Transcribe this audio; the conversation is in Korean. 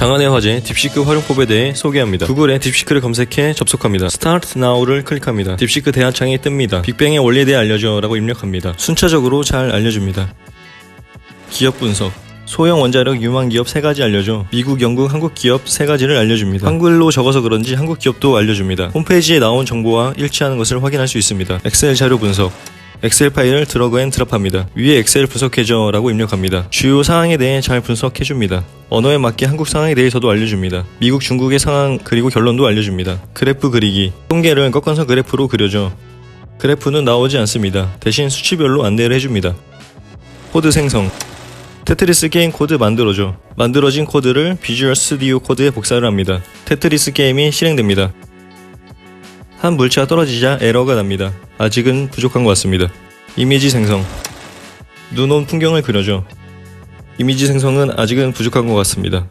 장안의 화제 딥시크 활용법에 대해 소개합니다. 구글에 딥시크를 검색해 접속합니다. Start Now를 클릭합니다. 딥시크 대화창이 뜹니다. 빅뱅의 원리에 대해 알려줘 라고 입력합니다. 순차적으로 잘 알려줍니다. 기업 분석 소형 원자력 유망 기업 3가지 알려줘. 미국, 영국, 한국 기업 3가지를 알려줍니다. 한글로 적어서 그런지 한국 기업도 알려줍니다. 홈페이지에 나온 정보와 일치하는 것을 확인할 수 있습니다. 엑셀 자료 분석 엑셀 파일을 드러그 앤 드랍합니다. 위에 엑셀 분석해줘 라고 입력합니다. 주요 사항에 대해 잘 분석해줍니다. 언어에 맞게 한국 상황에 대해서도 알려줍니다. 미국, 중국의 상황 그리고 결론도 알려줍니다. 그래프 그리기 통계를 꺾어서 그래프로 그려줘. 그래프는 나오지 않습니다. 대신 수치별로 안내를 해줍니다. 코드 생성 테트리스 게임 코드 만들어줘. 만들어진 코드를 비주얼 스튜디오 코드에 복사를 합니다. 테트리스 게임이 실행됩니다. 한 물체가 떨어지자 에러가 납니다. 아직은 부족한 것 같습니다. 이미지 생성. 눈 온 풍경을 그려줘. 이미지 생성은 아직은 부족한 것 같습니다.